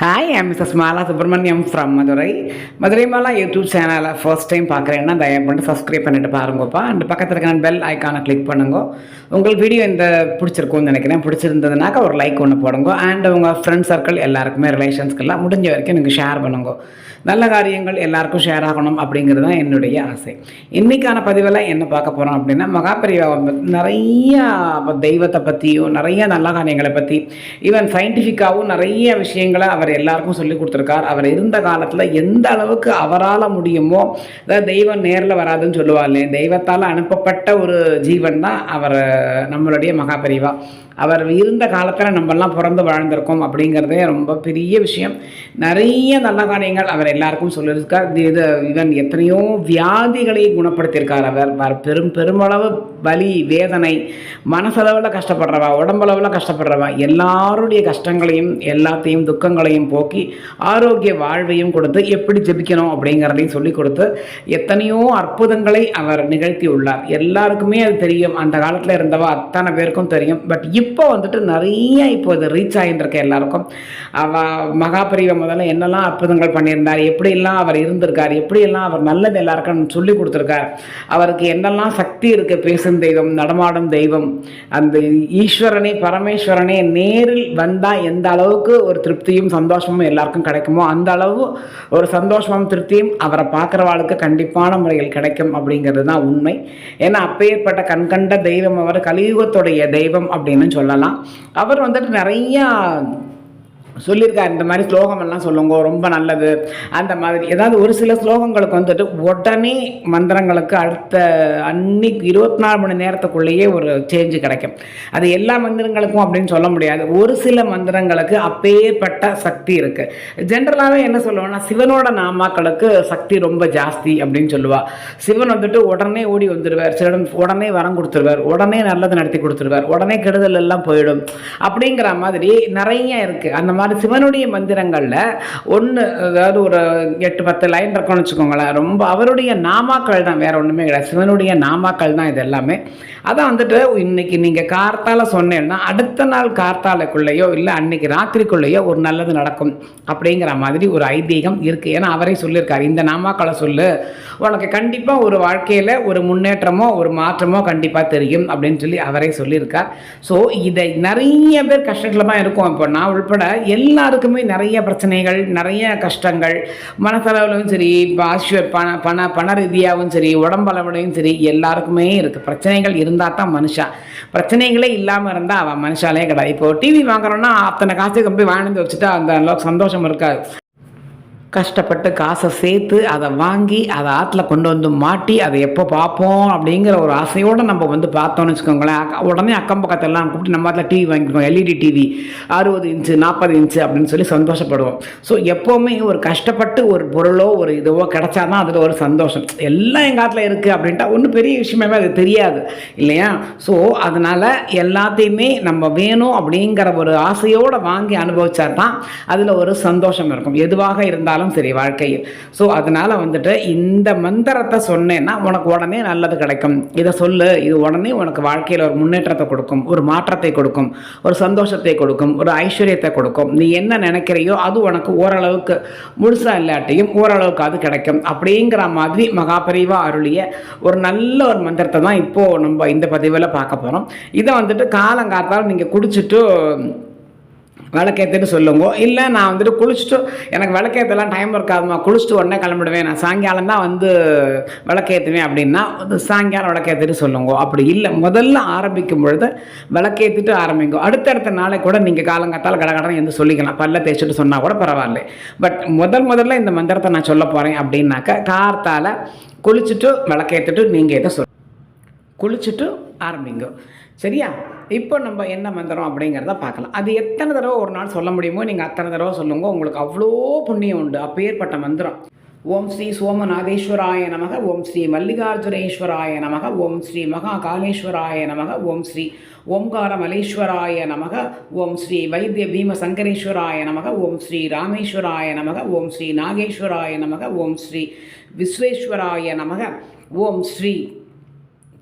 Hi I'm Mrs Mala Subramaniam from Madurai Madurai Mala YouTube சேனலை first time பார்க்குறேன்னா தயவு பண்ணிட்டு சப்ஸ்கிரைப் பண்ணிட்டு பாருங்கப்பா அண்ட் பக்கத்தில் இருக்கிற பெல் ஐக்கானை கிளிக் பண்ணுங்க உங்களுக்கு வீடியோ இந்த பிடிச்சிருக்கும்னு நினைக்கிறேன் பிடிச்சிருந்ததுனாக்கா ஒரு லைக் ஒன்று போடுங்க அண்ட் உங்கள் ஃப்ரெண்ட் சர்க்கிள் எல்லாருக்குமே ரிலேஷன்ஸ்க்கெல்லாம் முடிஞ்ச வரைக்கும் நீங்கள் ஷேர் பண்ணுங்க நல்ல காரியங்கள் எல்லாருக்கும் ஷேர் ஆகணும் அப்படிங்கிறது தான் என்னுடைய ஆசை இன்றைக்கான பதிவில் என்ன பார்க்க போகிறோம் அப்படின்னா மகாபரிவா நிறையா தெய்வத்தை பற்றியும் நிறைய நல்ல காரியங்களை பற்றி ஈவன் சயின்டிஃபிக்காகவும் நிறைய விஷயங்களை அவர் எல்லாருக்கும் சொல்லி கொடுத்துருக்கார். அவர் இருந்த காலத்தில் எந்த அளவுக்கு அவரால் முடியுமோ அதாவது தெய்வம் நேரில் வராதுன்னு சொல்லுவாள் தெய்வத்தால் அனுப்பப்பட்ட ஒரு ஜீவன் தான் அவர் நம்மளுடைய மகாபரிவா. அவர் இருந்த காலத்தில் நம்மெல்லாம் பிறந்து வாழ்ந்திருக்கோம் அப்படிங்கிறதே ரொம்ப பெரிய விஷயம். நிறைய நல்ல காரியங்கள் அவர் எல்லாருக்கும் சொல்லியிருக்கார். இது இவன் எத்தனையோ வியாதிகளை குணப்படுத்தியிருக்கார் அவர் பெரும் பெருமளவு வலி வேதனை மனசளவில் கஷ்டப்படுறவா உடம்பளவில் கஷ்டப்படுறவா எல்லாருடைய கஷ்டங்களையும் எல்லாத்தையும் துக்கங்களையும் போக்கி ஆரோக்கிய வாழ்வையும் கொடுத்து எப்படி ஜெபிக்கணும் அப்படிங்கிறதையும் சொல்லி கொடுத்து எத்தனையோ அற்புதங்களை அவர் நிகழ்த்தி உள்ளார். எல்லாருக்குமே அது தெரியும். அந்த காலத்தில் இருந்தவா அத்தனை பேருக்கும் தெரியும். பட் இப்போ வந்துட்டு நிறைய இப்போ இது ரீச் ஆகிட்டு எல்லாருக்கும். அவ மகாபரிவ முதல்ல என்னெல்லாம் அற்புதங்கள் பண்ணியிருந்தார் எப்படியெல்லாம் அவர் இருந்திருக்கார் எப்படியெல்லாம் அவர் நல்லது எல்லாருக்கும் சொல்லி கொடுத்துருக்கார் அவருக்கு என்னெல்லாம் சக்தி இருக்கு பேசும் தெய்வம் நடமாடும் தெய்வம் அந்த ஈஸ்வரனே பரமேஸ்வரனே நேரில் வந்தால் எந்த அளவுக்கு ஒரு திருப்தியும் சந்தோஷமும் எல்லாருக்கும் கிடைக்குமோ அந்த அளவு ஒரு சந்தோஷமும் திருப்தியும் அவரை பார்க்குறவாளுக்கு கண்டிப்பான முறையில் கிடைக்கும் அப்படிங்கிறது தான் உண்மை. ஏன்னா அப்பேற்பட்ட கண்கண்ட தெய்வம் அவர் கலியுகத்துடைய தெய்வம் அப்படின்னு சொல்லலாம். அவர் வந்துட்டு நிறையா சொல்லியிருக்கார் இந்த மாதிரி ஸ்லோகமெல்லாம் சொல்லுங்க ரொம்ப நல்லது அந்த மாதிரி. ஏதாவது ஒரு சில ஸ்லோகங்களுக்கு வந்துட்டு உடனே மந்திரங்களுக்கு அடுத்த அன்னைக்கு இருபத்தி நாலு மணி நேரத்துக்குள்ளேயே ஒரு சேஞ்சு கிடைக்கும். அது எல்லா மந்திரங்களுக்கும் அப்படின்னு சொல்ல முடியாது. ஒரு சில மந்திரங்களுக்கு அப்பேற்பட்ட சக்தி இருக்குது ஜென்ரலாகவே என்ன சொல்லுவோம்னா சிவனோட நாமாக்களுக்கு சக்தி ரொம்ப ஜாஸ்தி அப்படின்னு சொல்லுவாள் சிவன் வந்துட்டு உடனே ஓடி வந்துடுவார் சிலன் உடனே வரம் கொடுத்துருவார். உடனே நல்லது நடத்தி கொடுத்துருவார். உடனே கெடுதல் எல்லாம் போயிடும். அப்படிங்கிற மாதிரி நிறைய இருக்குது அந்த மாதிரி சிவனுடைய மந்திரங்களில் ஒன்று அதாவது ஒரு எட்டு பத்து லைன் இருக்கும்னு வச்சுக்கோங்களேன். ரொம்ப அவருடைய நாமாக்கள் தான் வேறு ஒன்றுமே கிடையாது. சிவனுடைய நாமாக்கள் தான் இது எல்லாமே. அதான் வந்துட்டு இன்னைக்கு நீங்கள் கார்த்தால சொன்னேன்னா அடுத்த நாள் கார்த்தாலைக்குள்ளேயோ இல்லை அன்னைக்கு ராத்திரிக்குள்ளேயோ ஒரு நல்லது நடக்கும் அப்படிங்கிற மாதிரி ஒரு ஐதீகம் இருக்குது ஏன்னா அவரே சொல்லியிருக்காரு இந்த நாமாக்களை சொல்லு. உனக்கு கண்டிப்பாக ஒரு வாழ்க்கையில் ஒரு முன்னேற்றமோ ஒரு மாற்றமோ கண்டிப்பாக தெரியும் அப்படின்னு சொல்லி அவரே சொல்லியிருக்கார். ஸோ இதை நிறைய பேர் கஷ்டத்தில் தான் இருக்கும். இப்போ நான் உள்பட எல்லாருக்குமே நிறைய பிரச்சனைகள் நிறைய கஷ்டங்கள். மனசளவுலையும் சரி பாஷ்ய பண பண பண ரீதியாகவும் சரி உடம்பளவுலையும் சரி எல்லாருக்குமே இருக்குது பிரச்சனைகள் இருந்தால் தான் மனுஷன். பிரச்சனைகளே இல்லாமல் இருந்தால் அவன் மனுஷாலே கிடையாது. இப்போ டிவி வாங்குறோன்னா அத்தனை காசுக்கு போய் வாழ்ந்து வச்சுட்டா அந்த அளவுக்கு சந்தோஷம் இருக்காது. கஷ்டப்பட்டு காசை சேர்த்து அதை வாங்கி அதை ஆற்றுல கொண்டு வந்து மாட்டி அதை எப்போ பார்ப்போம் அப்படிங்கிற ஒரு ஆசையோடு நம்ம வந்து பார்த்தோம்னு வச்சுக்கோங்களேன். உடனே அக்கம் பக்கத்தெல்லாம் கூப்பிட்டு நம்ம அதில் டிவி வாங்கிக்கிறோம் எல்இடி டிவி அறுபது இன்ச்சு நாற்பது இன்ச்சு அப்படின்னு சொல்லி சந்தோஷப்படுவோம். ஸோ எப்போவுமே ஒரு கஷ்டப்பட்டு ஒரு பொருளோ ஒரு இதுவோ கிடச்சாதான் அதில் ஒரு சந்தோஷம். எல்லாம் எங்கள் ஆற்றுல இருக்குது அப்படின்ட்டா ஒன்றும் பெரிய விஷயமே அது தெரியாது. இல்லையா? ஸோ அதனால் எல்லாத்தையுமே நம்ம வேணும் அப்படிங்கிற ஒரு ஆசையோடு வாங்கி அனுபவிச்சா தான் அதில் ஒரு சந்தோஷம் இருக்கும். எதுவாக இருந்தாலும் சரி வாழ்க்கையில். ஸோ அதனால் வந்துட்டு இந்த மந்திரத்தை சொன்னேன்னா உனக்கு உடனே நல்லது கிடைக்கும். இதை சொல்லு. இது உடனே உனக்கு வாழ்க்கையில் ஒரு முன்னேற்றத்தை கொடுக்கும். ஒரு மாற்றத்தை கொடுக்கும். ஒரு சந்தோஷத்தை கொடுக்கும். ஒரு ஐஸ்வர்யத்தை கொடுக்கும். நீ என்ன நினைக்கிறையோ அது உனக்கு ஓரளவுக்கு முழுசாக இல்லாட்டியும் ஓரளவுக்கு அது கிடைக்கும். அப்படிங்கிற மாதிரி மகாபரிவா அருளிய ஒரு நல்ல ஒரு மந்திரத்தை தான் இப்போது நம்ம இந்த பதிவில் பார்க்க போகிறோம் இதை வந்துட்டு காலங்காத்தால் நீங்கள் குடிச்சிட்டு விளக்கேற்றுட்டு சொல்லுங்க. இல்லை நான் வந்துட்டு குளிச்சுட்டு எனக்கு விளக்கேற்றலாம் டைம் இருக்காதுமா குளிச்சுட்டு உடனே கிளம்பிடுவேன். நான் சாயங்காலம் தான் வந்து விளக்கேற்றுவேன் அப்படின்னா வந்து சாயங்காலம் விளக்கேற்றிட்டு சொல்லுங்க. அப்படி இல்லை. முதல்ல ஆரம்பிக்கும் பொழுது விளக்கேற்றிட்டு ஆரம்பிங்க. அடுத்தடுத்த நாளை கூட நீங்கள் காலங்காத்தால் கடகடன் எந்த சொல்லிக்கலாம். பல்ல தேய்ச்சிட்டு சொன்னால் கூட பரவாயில்ல. பட் முதல் முதல்ல இந்த மந்திரத்தை நான் சொல்ல போகிறேன் அப்படின்னாக்கா கார்த்தால் குளிச்சுட்டு விளக்கேற்றுட்டு நீங்கள் இதை சொல் குளிச்சுட்டு ஆரம்பிங்க. சரியா? இப்போ நம்ம என்ன மந்திரம் அப்படிங்கிறத பார்க்கலாம். அது எத்தனை தடவை ஒரு நாள் சொல்ல முடியுமோ நீங்கள் அத்தனை தடவை சொல்லுங்க. உங்களுக்கு அவ்வளோ புண்ணியம் உண்டு. அப்பேற்பட்ட மந்திரம். ஓம் ஸ்ரீ சோமநாதேஸ்வராய நமக. ஓம் ஸ்ரீ மல்லிகார்ஜுனேஸ்வராய நமக. ஓம் ஸ்ரீ மகா காளேஸ்வராய நமக. ஓம் ஸ்ரீ ஓம்கார மலேஸ்வராய நமக. ஓம் ஸ்ரீ வைத்திய பீம சங்கரேஸ்வராய நமக. ஓம் ஸ்ரீ ராமேஸ்வராய நமக. ஓம் ஸ்ரீ நாகேஸ்வராய நமக. ஓம் ஸ்ரீ விஸ்வேஸ்வராய நமக. ஓம் ஸ்ரீ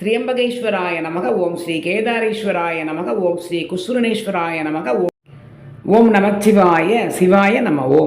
திரியம்பகேஸ்வராய நமக ஓம் ஸ்ரீ கேதாரேஸ்வராய நமக ஓம் ஸ்ரீ குசுரணேஸ்வராய நமக ஓம் ஓம் நமச்சிவாய சிவாய நம ஓம்.